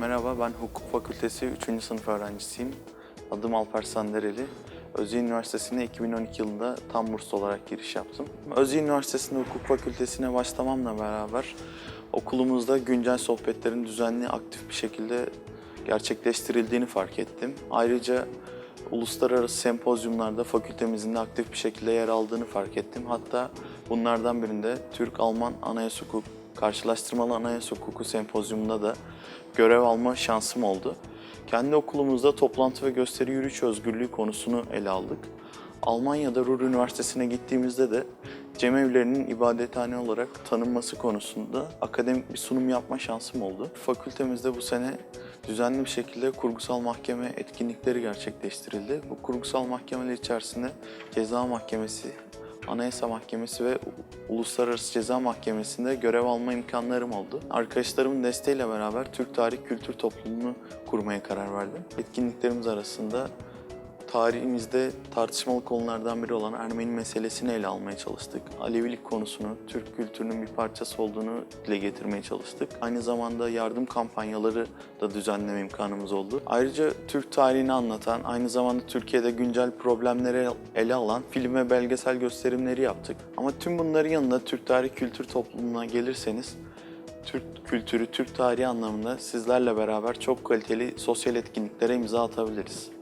Merhaba, ben Hukuk Fakültesi 3. sınıf öğrencisiyim. Adım Alper Sandereli. Özyeğin Üniversitesi'ne 2012 yılında tam burs olarak giriş yaptım. Özyeğin Üniversitesi'nde Hukuk Fakültesi'ne başlamamla beraber okulumuzda güncel sohbetlerin düzenli, aktif bir şekilde gerçekleştirildiğini fark ettim. Ayrıca uluslararası sempozyumlarda fakültemizin de aktif bir şekilde yer aldığını fark ettim. Hatta bunlardan birinde Türk-Alman Anayasa Hukuk Karşılaştırmalı Anayasa Hukuku Sempozyumunda da görev alma şansım oldu. Kendi okulumuzda toplantı ve gösteri yürüyüş özgürlüğü konusunu ele aldık. Almanya'da Ruhr Üniversitesi'ne gittiğimizde de cemevlerinin ibadethane olarak tanınması konusunda akademik bir sunum yapma şansım oldu. Fakültemizde bu sene düzenli bir şekilde kurgusal mahkeme etkinlikleri gerçekleştirildi. Bu kurgusal mahkemeler içerisinde ceza mahkemesi, Anayasa Mahkemesi ve Uluslararası Ceza Mahkemesi'nde görev alma imkanlarım oldu. Arkadaşlarımın desteğiyle beraber Türk Tarih Kültür Topluluğunu kurmaya karar verdim. Etkinliklerimiz arasında tarihimizde tartışmalı konulardan biri olan Ermeni meselesini ele almaya çalıştık. Alevilik konusunu, Türk kültürünün bir parçası olduğunu dile getirmeye çalıştık. Aynı zamanda yardım kampanyaları da düzenleme imkanımız oldu. Ayrıca Türk tarihini anlatan, aynı zamanda Türkiye'de güncel problemleri ele alan film ve belgesel gösterimleri yaptık. Ama tüm bunların yanında Türk Tarih Kültür Topluluğuna gelirseniz Türk kültürü, Türk tarihi anlamında sizlerle beraber çok kaliteli sosyal etkinliklere imza atabiliriz.